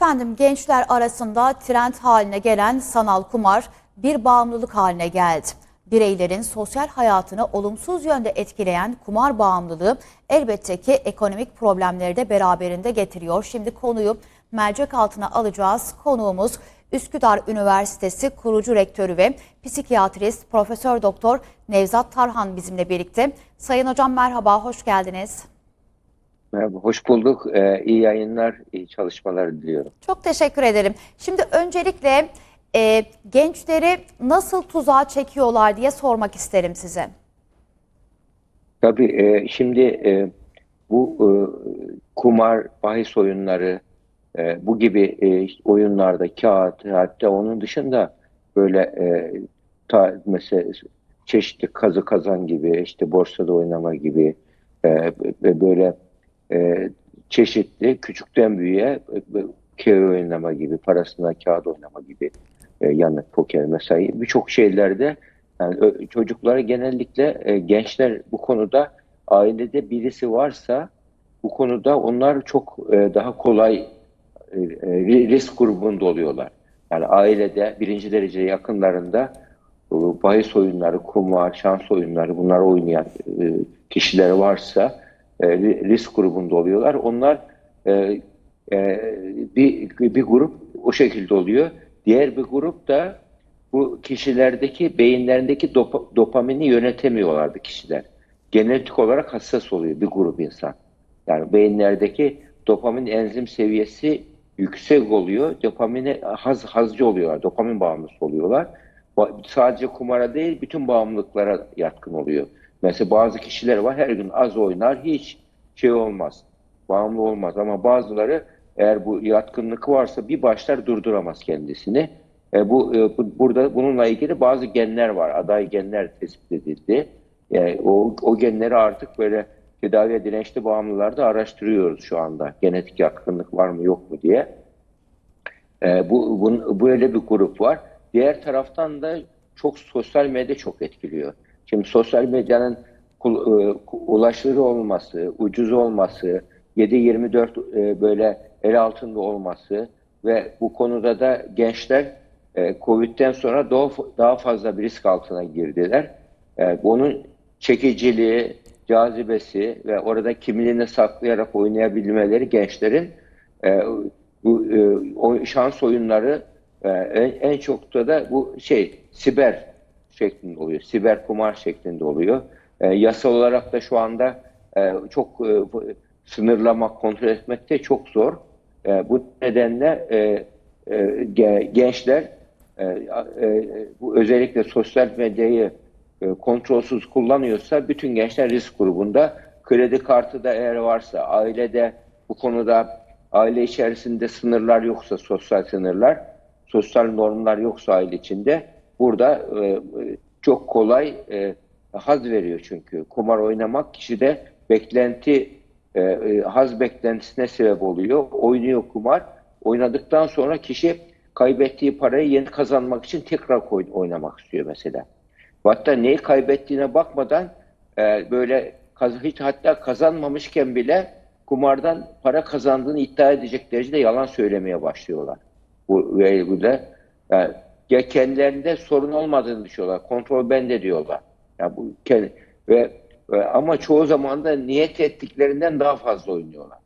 Efendim gençler arasında trend haline gelen sanal kumar bir bağımlılık haline geldi. Bireylerin sosyal hayatını olumsuz yönde etkileyen kumar bağımlılığı elbette ki ekonomik problemleri de beraberinde getiriyor. Şimdi konuyu mercek altına alacağız. Konuğumuz Üsküdar Üniversitesi kurucu rektörü ve psikiyatrist Profesör Doktor Nevzat Tarhan bizimle birlikte. Sayın hocam merhaba, hoş geldiniz. Merhaba, hoş bulduk. Ee, iyi yayınlar, iyi çalışmalar diliyorum. Çok teşekkür ederim. Şimdi öncelikle e, gençleri nasıl tuzağa çekiyorlar diye sormak isterim size. Tabii e, şimdi e, bu e, kumar, bahis oyunları, e, bu gibi e, oyunlarda kağıt, hatta onun dışında böyle e, ta, mesela çeşitli kazı kazan gibi, işte borsada oynama gibi e, böyle e, çeşitli küçükten büyüğe e, kağıt oynama gibi, parasına kağıt oynama gibi e, yanık poker mesela birçok şeylerde yani çocuklara genellikle e, gençler bu konuda ailede birisi varsa bu konuda onlar çok e, daha kolay e, e, risk grubunda oluyorlar. Yani ailede birinci derece yakınlarında e, bahis oyunları, kumar, şans oyunları bunlar oynayan e, kişiler varsa e, ri- risk grubunda oluyorlar. Onlar e, e, bir, bir grup o şekilde oluyor. Diğer bir grup da bu kişilerdeki beyinlerindeki dop- dopamini yönetemiyorlardı kişiler. Genetik olarak hassas oluyor bir grup insan. Yani beyinlerdeki dopamin enzim seviyesi yüksek oluyor. Dopamine haz, hazcı oluyorlar. Dopamin bağımlısı oluyorlar. Sadece kumara değil bütün bağımlılıklara yatkın oluyor. Mesela bazı kişiler var her gün az oynar hiç şey olmaz. Bağımlı olmaz ama bazıları eğer bu yatkınlık varsa bir başlar durduramaz kendisini. E, bu, e, bu- burada bununla ilgili bazı genler var. Aday genler tespit edildi. Yani o, o genleri artık böyle tedaviye dirençli bağımlılarda araştırıyoruz şu anda. Genetik yatkınlık var mı yok mu diye. E, bu, bu böyle bir grup var. Diğer taraftan da çok sosyal medya çok etkiliyor. Şimdi sosyal medyanın e, ulaşılır olması, ucuz olması, 7-24 e, böyle el altında olması ve bu konuda da gençler e, Covid'den sonra daha, fazla bir risk altına girdiler. Bunun çekiciliği, cazibesi ve orada kimliğini saklayarak oynayabilmeleri gençlerin bu şans oyunları en, çok da bu şey siber şeklinde oluyor. Siber kumar şeklinde oluyor. E, yasal olarak da şu anda e, çok e, sınırlamak, kontrol etmek de çok zor. E, bu nedenle e, e, ge- gençler e, e, bu özellikle sosyal medyayı e, kontrolsüz kullanıyorsa bütün gençler risk grubunda. Kredi kartı da eğer varsa, ailede bu konuda aile içerisinde sınırlar yoksa, sosyal sınırlar, sosyal normlar yoksa aile içinde burada e, çok kolay e, haz veriyor çünkü. Kumar oynamak kişide beklenti, e, e, haz beklentisine sebep oluyor. Oynuyor kumar. Oynadıktan sonra kişi kaybettiği parayı yeni kazanmak için tekrar oynamak istiyor mesela. Hatta neyi kaybettiğine bakmadan e, böyle hiç hatta kazanmamışken bile kumardan para kazandığını iddia edecek derecede yalan söylemeye başlıyorlar. Bu bu da yani, ya kendilerinde sorun olmadığını düşünüyorlar. Kontrol bende diyorlar. Ya bu kendi, ve, ve ama çoğu zaman da niyet ettiklerinden daha fazla oynuyorlar.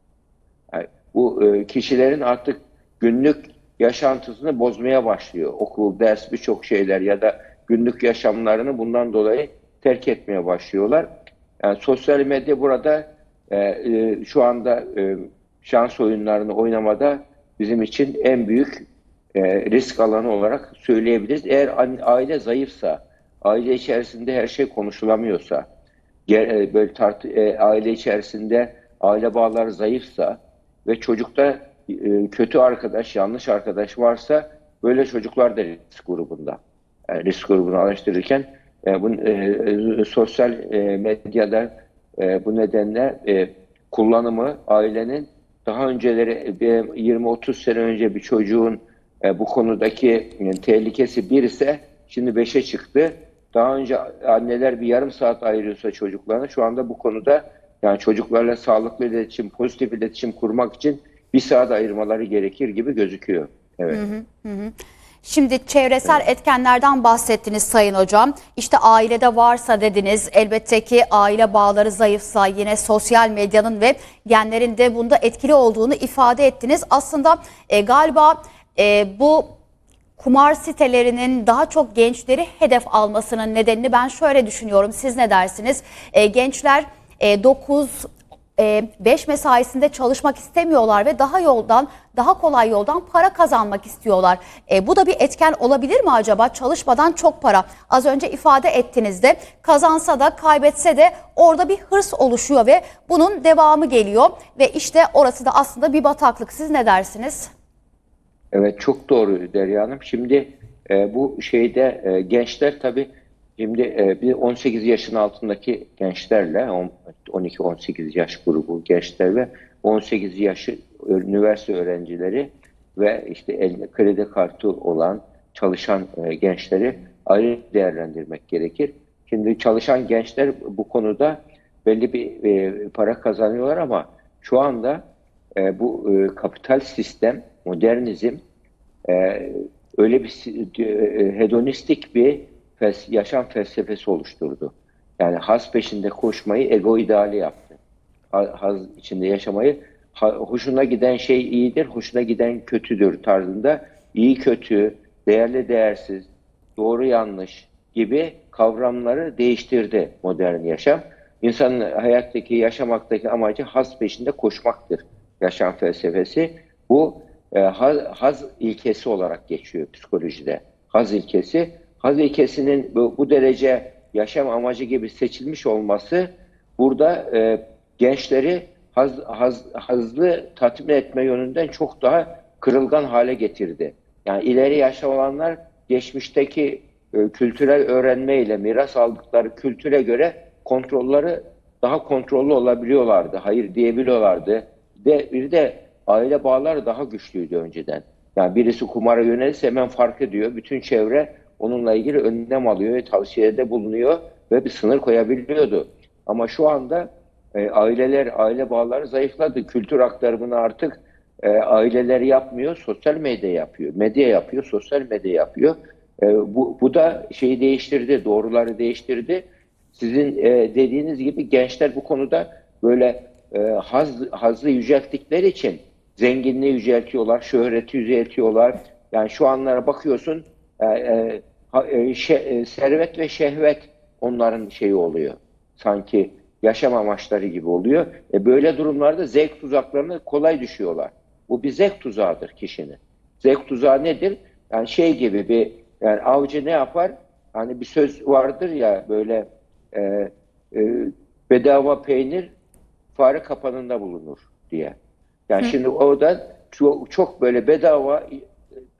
Yani bu e, kişilerin artık günlük yaşantısını bozmaya başlıyor. Okul, ders birçok şeyler ya da günlük yaşamlarını bundan dolayı terk etmeye başlıyorlar. Yani sosyal medya burada e, e, şu anda e, şans oyunlarını oynamada bizim için en büyük e, risk alanı olarak söyleyebiliriz. Eğer aile zayıfsa, aile içerisinde her şey konuşulamıyorsa, e, böyle tart e, aile içerisinde aile bağları zayıfsa ve çocukta kötü arkadaş, yanlış arkadaş varsa böyle çocuklar da risk grubunda. Yani risk grubunu araştırırken e, bu, sosyal e, medyada bu nedenle kullanımı ailenin daha önceleri bir 20-30 sene önce bir çocuğun e, bu konudaki e, tehlikesi bir ise şimdi 5'e çıktı. Daha önce anneler bir yarım saat ayırıyorsa çocuklarına şu anda bu konuda yani çocuklarla sağlıklı iletişim, pozitif iletişim kurmak için bir saat ayırmaları gerekir gibi gözüküyor. Evet. Şimdi çevresel etkenlerden bahsettiniz Sayın Hocam. İşte ailede varsa dediniz elbette ki aile bağları zayıfsa yine sosyal medyanın ve genlerin de bunda etkili olduğunu ifade ettiniz. Aslında e, galiba e, bu kumar sitelerinin daha çok gençleri hedef almasının nedenini ben şöyle düşünüyorum. Siz ne dersiniz? E, gençler 9 5 mesaisinde çalışmak istemiyorlar ve daha yoldan daha kolay yoldan para kazanmak istiyorlar. E, bu da bir etken olabilir mi acaba? Çalışmadan çok para. Az önce ifade ettiniz de kazansa da kaybetse de orada bir hırs oluşuyor ve bunun devamı geliyor ve işte orası da aslında bir bataklık. Siz ne dersiniz? Evet çok doğru Derya Hanım. Şimdi e, bu şeyde e, gençler tabii şimdi e, bir 18 yaşın altındaki gençlerle on- 12-18 yaş grubu gençler ve 18 yaşı üniversite öğrencileri ve işte elinde kredi kartı olan çalışan e, gençleri ayrı değerlendirmek gerekir. Şimdi çalışan gençler bu konuda belli bir e, para kazanıyorlar ama şu anda e, bu e, kapital sistem, modernizm e, öyle bir si- e, hedonistik bir fes- yaşam felsefesi oluşturdu. Yani haz peşinde koşmayı ego ideali yaptı. Ha- Haz içinde yaşamayı hoşuna giden şey iyidir, hoşuna giden kötüdür tarzında iyi kötü, değerli değersiz, doğru yanlış gibi kavramları değiştirdi modern yaşam. İnsanın hayattaki, yaşamaktaki amacı haz peşinde koşmaktır yaşam felsefesi. Bu e, haz, haz ilkesi olarak geçiyor psikolojide. Haz ilkesi. Haz ilkesinin bu, bu derece yaşam amacı gibi seçilmiş olması burada e, gençleri haz, haz, hazlı tatmin etme yönünden çok daha kırılgan hale getirdi. Yani ileri yaşta olanlar geçmişteki e, kültürel öğrenmeyle miras aldıkları kültüre göre kontrolleri daha kontrollü olabiliyorlardı. Hayır diyebiliyorlardı. De, bir de aile bağları daha güçlüydü önceden. Yani birisi kumara yönelirse hemen fark ediyor. Bütün çevre onunla ilgili önlem alıyor, tavsiyede bulunuyor ve bir sınır koyabiliyordu. Ama şu anda e, aileler, aile bağları zayıfladı. Kültür aktarımını artık e, aileler yapmıyor, sosyal medya yapıyor. Medya yapıyor, sosyal medya yapıyor. E, bu, bu da şeyi değiştirdi, doğruları değiştirdi. Sizin e, dediğiniz gibi gençler bu konuda böyle e, haz, hazı yücelttikleri için zenginliği yüceltiyorlar, şöhreti yüceltiyorlar. Yani şu anlara bakıyorsun e, e, e, şe- e, servet ve şehvet onların şeyi oluyor. Sanki yaşam amaçları gibi oluyor. E, böyle durumlarda zevk tuzaklarına kolay düşüyorlar. Bu bir zevk tuzağıdır kişinin. Zevk tuzağı nedir? Yani şey gibi bir yani avcı ne yapar? Hani bir söz vardır ya böyle e, e, bedava peynir fare kapanında bulunur diye. Yani şimdi orada çok, çok böyle bedava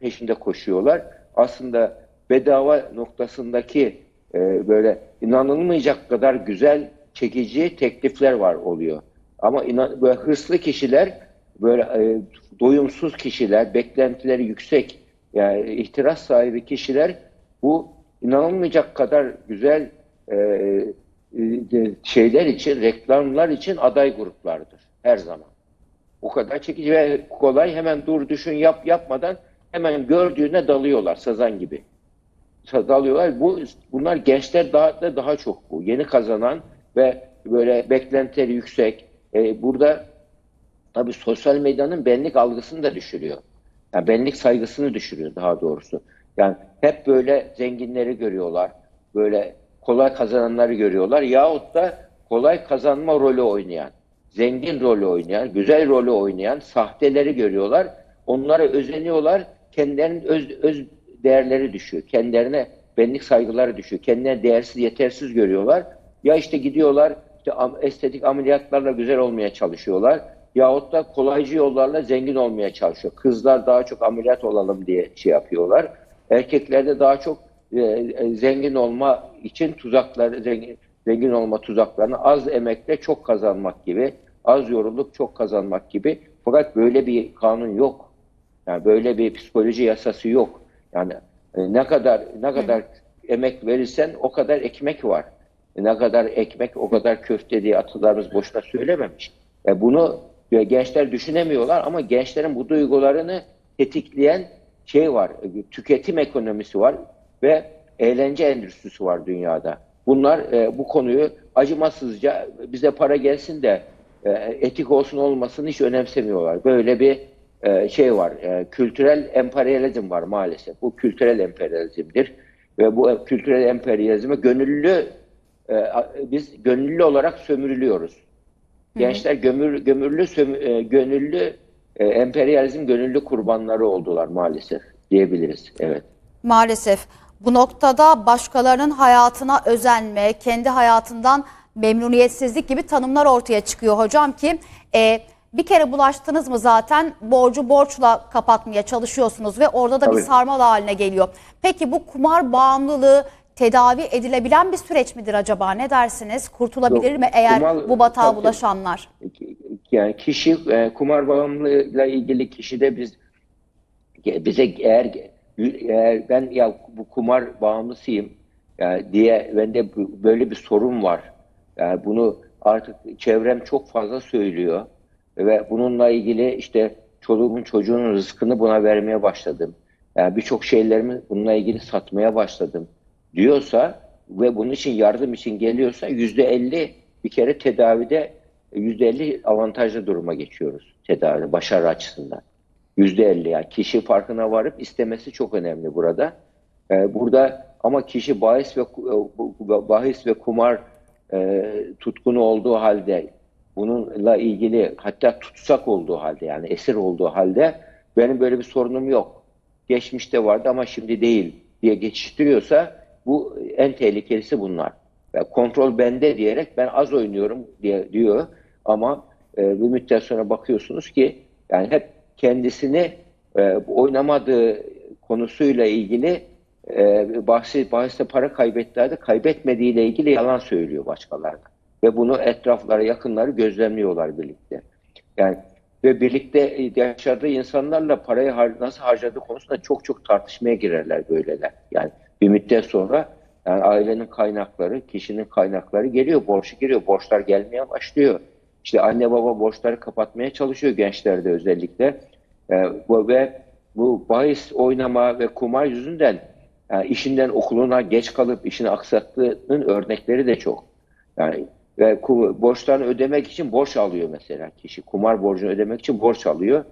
peşinde koşuyorlar. Aslında bedava noktasındaki e, böyle inanılmayacak kadar güzel çekici teklifler var oluyor. Ama inan, böyle hırslı kişiler, böyle e, doyumsuz kişiler, beklentileri yüksek, yani ihtiras sahibi kişiler bu inanılmayacak kadar güzel e, e, şeyler için, reklamlar için aday gruplardır her zaman. O kadar çekici ve kolay hemen dur düşün yap yapmadan hemen gördüğüne dalıyorlar sazan gibi. Dalıyorlar. Bu bunlar gençler daha da daha çok bu. Yeni kazanan ve böyle beklentileri yüksek. E, burada tabii sosyal medyanın benlik algısını da düşürüyor. Yani benlik saygısını düşürüyor daha doğrusu. Yani hep böyle zenginleri görüyorlar. Böyle kolay kazananları görüyorlar. Yahut da kolay kazanma rolü oynayan, zengin rolü oynayan, güzel rolü oynayan sahteleri görüyorlar. Onlara özeniyorlar. Kendilerinin öz, öz değerleri düşüyor. Kendilerine benlik saygıları düşüyor. Kendilerini değersiz, yetersiz görüyorlar. Ya işte gidiyorlar işte estetik ameliyatlarla güzel olmaya çalışıyorlar. Yahut da kolaycı yollarla zengin olmaya çalışıyor. Kızlar daha çok ameliyat olalım diye şey yapıyorlar. Erkeklerde daha çok e, e, zengin olma için tuzakları, zengin, zengin olma tuzaklarını az emekle çok kazanmak gibi, az yorulup çok kazanmak gibi. Fakat böyle bir kanun yok. Yani böyle bir psikoloji yasası yok. Yani e, ne kadar ne kadar emek verirsen o kadar ekmek var. E, Ne kadar ekmek o kadar köfte diye atalarımız boşuna söylememiş. E, bunu Ve gençler düşünemiyorlar ama gençlerin bu duygularını tetikleyen şey var. e, Tüketim ekonomisi var ve eğlence endüstrisi var dünyada. Bunlar e, bu konuyu acımasızca bize para gelsin de e, etik olsun olmasın hiç önemsemiyorlar. Böyle bir e, şey var. e, kültürel emperyalizm var maalesef. Bu kültürel emperyalizmdir ve bu kültürel emperyalizme gönüllü e, biz gönüllü olarak sömürülüyoruz. Gençler gömür, gömürlü sömü- e, gönüllü e, emperyalizm gönüllü kurbanları oldular maalesef diyebiliriz. Evet. Maalesef bu noktada başkalarının hayatına özenme, kendi hayatından memnuniyetsizlik gibi tanımlar ortaya çıkıyor hocam ki e, bir kere bulaştınız mı zaten borcu borçla kapatmaya çalışıyorsunuz ve orada da bir Tabii. sarmal haline geliyor. Peki bu kumar bağımlılığı tedavi edilebilen bir süreç midir acaba? Ne dersiniz? Kurtulabilir Yok, mi eğer kumar- bu batağa tabii. bulaşanlar? Yani kişi e, kumar bağımlılığıyla ilgili kişide biz bize eğer ben ya bu kumar bağımlısıyım yani diye bende böyle bir sorun var. Yani bunu artık çevrem çok fazla söylüyor ve bununla ilgili işte çoluğumun çocuğunun rızkını buna vermeye başladım. Yani birçok şeylerimi bununla ilgili satmaya başladım diyorsa ve bunun için yardım için geliyorsa yüzde elli bir kere tedavide yüzde elli avantajlı duruma geçiyoruz tedavide başarı açısından. Yüzde elli yani kişi farkına varıp istemesi çok önemli burada. Ee, burada ama kişi bahis ve e, bahis ve kumar e, tutkunu olduğu halde bununla ilgili hatta tutsak olduğu halde yani esir olduğu halde benim böyle bir sorunum yok. Geçmişte vardı ama şimdi değil diye geçiştiriyorsa bu en tehlikelisi bunlar. Ya kontrol bende diyerek ben az oynuyorum diye diyor ama e, bir müddet sonra bakıyorsunuz ki yani hep kendisini e, oynamadığı konusuyla ilgili e, bahsi, bahiste para kaybettiğinde kaybetmediğiyle ilgili yalan söylüyor başkalarına. Ve bunu etrafları, yakınları gözlemliyorlar birlikte. Yani ve birlikte yaşadığı insanlarla parayı har- nasıl harcadığı konusunda çok çok tartışmaya girerler böyleler. Yani bir müddet sonra yani ailenin kaynakları, kişinin kaynakları geliyor, borçlu giriyor, borçlar gelmeye başlıyor. İşte anne baba borçları kapatmaya çalışıyor gençlerde özellikle. Ee, bu, ve bu bahis oynama ve kumar yüzünden yani işinden okuluna geç kalıp işini aksattığının örnekleri de çok. Yani ve borçlarını ödemek için borç alıyor mesela kişi. Kumar borcunu ödemek için borç alıyor.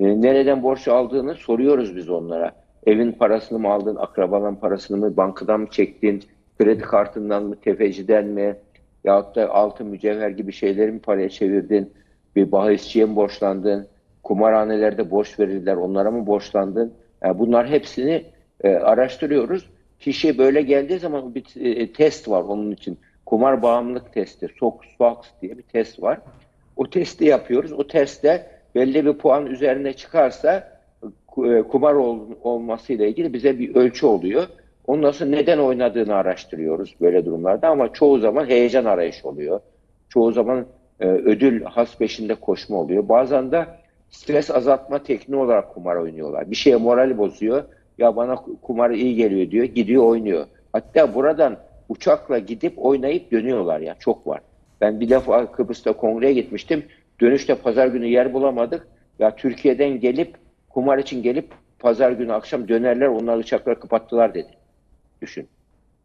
E, nereden borç aldığını soruyoruz biz onlara. Evin parasını mı aldın, akrabaların parasını mı, bankadan mı çektin, kredi kartından mı, tefeciden mi, yahut da altın, mücevher gibi şeyleri mi paraya çevirdin, bir bahisçiye mi borçlandın, kumarhanelerde borç verirler, onlara mı borçlandın? Yani bunlar hepsini e, araştırıyoruz. Kişi böyle geldiği zaman bir e, test var onun için. Kumar bağımlılık testi, SOX, diye bir test var. O testi yapıyoruz. O testte belli bir puan üzerine çıkarsa e, kumar ol, olmasıyla ilgili bize bir ölçü oluyor. Ondan sonra neden oynadığını araştırıyoruz böyle durumlarda ama çoğu zaman heyecan arayışı oluyor. Çoğu zaman e, ödül has peşinde koşma oluyor. Bazen de stres azaltma tekniği olarak kumar oynuyorlar. Bir şeye morali bozuyor. Ya bana kumar iyi geliyor diyor. Gidiyor oynuyor. Hatta buradan uçakla gidip oynayıp dönüyorlar ya. Çok var. Ben bir defa Kıbrıs'ta kongreye gitmiştim. Dönüşte pazar günü yer bulamadık. Ya Türkiye'den gelip kumar için gelip pazar günü akşam dönerler onlar uçakları kapattılar dedi. Düşün.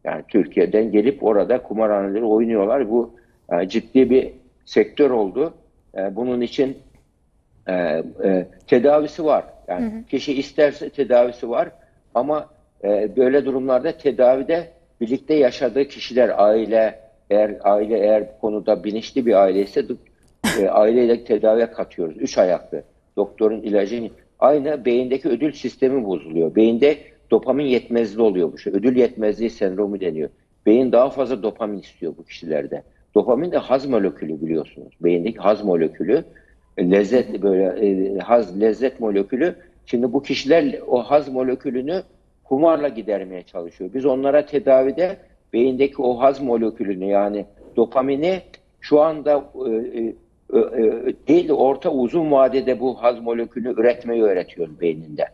Yani Türkiye'den gelip orada kumarhaneleri oynuyorlar. Bu e, ciddi bir sektör oldu. E, bunun için e, e, tedavisi var. Yani kişi isterse tedavisi var ama e, böyle durumlarda tedavide birlikte yaşadığı kişiler, aile eğer aile eğer bu konuda bilinçli bir aile ise e, aileyle tedaviye katıyoruz. Üç ayaklı. Doktorun ilacın aynı beyindeki ödül sistemi bozuluyor. Beyinde dopamin yetmezliği oluyor bu şey. Ödül yetmezliği sendromu deniyor. Beyin daha fazla dopamin istiyor bu kişilerde. Dopamin de haz molekülü biliyorsunuz. Beyindeki haz molekülü e, lezzet böyle e, haz lezzet molekülü. Şimdi bu kişiler o haz molekülünü kumarla gidermeye çalışıyor. Biz onlara tedavide beyindeki o haz molekülünü yani dopamini şu anda e, e, e, değil de orta uzun vadede bu haz molekülünü üretmeyi öğretiyoruz beyninde.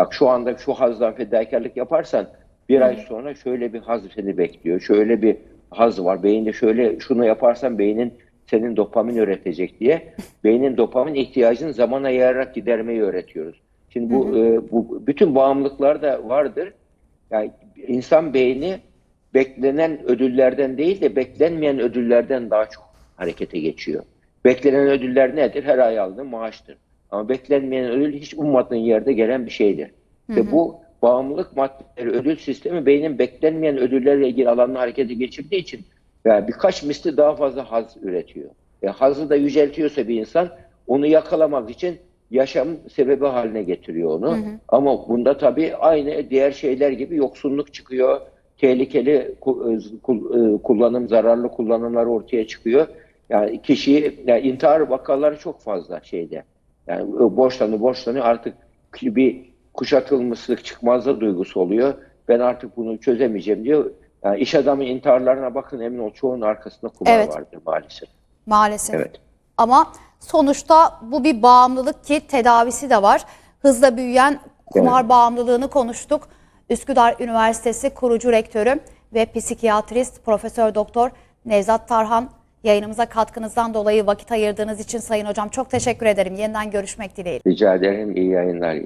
Bak şu anda şu hazdan fedakarlık yaparsan bir ay sonra şöyle bir haz seni bekliyor. Şöyle bir haz var. Beyinde şöyle şunu yaparsan beynin senin dopamin üretecek diye beynin dopamin ihtiyacını zamana yayarak gidermeyi öğretiyoruz. Şimdi bu, e, bu bütün bağımlılıklarda vardır. Yani insan beyni beklenen ödüllerden değil de beklenmeyen ödüllerden daha çok harekete geçiyor. Beklenen ödüller nedir? Her ay aldığın maaştır. Ama beklenmeyen ödül hiç ummadığın yerde gelen bir şeydir. Ve bu bağımlılık maddeleri ödül sistemi beynin beklenmeyen ödüllerle ilgili alanını harekete geçirdiği için yani birkaç misli daha fazla haz üretiyor. E, hazı da yüceltiyorsa bir insan onu yakalamak için yaşam sebebi haline getiriyor onu. Ama bunda tabii aynı diğer şeyler gibi yoksunluk çıkıyor. Tehlikeli e, e, kullanım, zararlı kullanımlar ortaya çıkıyor. Yani kişiyi, yani intihar vakaları çok fazla şeyde. Yani e, borçlanıyor, borçlanıyor artık bir kuşatılmışlık, çıkmazda duygusu oluyor. Ben artık bunu çözemeyeceğim diyor. Yani iş adamı intiharlarına bakın emin ol çoğunun arkasında kumar Evet. vardır maalesef. Maalesef. Evet. Ama sonuçta bu bir bağımlılık ki tedavisi de var. Hızla büyüyen kumar bağımlılığını konuştuk. Üsküdar Üniversitesi kurucu rektörü ve psikiyatrist Profesör Doktor Nevzat Tarhan yayınımıza katkınızdan dolayı vakit ayırdığınız için Sayın Hocam çok teşekkür ederim. Yeniden görüşmek dileğiyle. Rica ederim iyi yayınlar.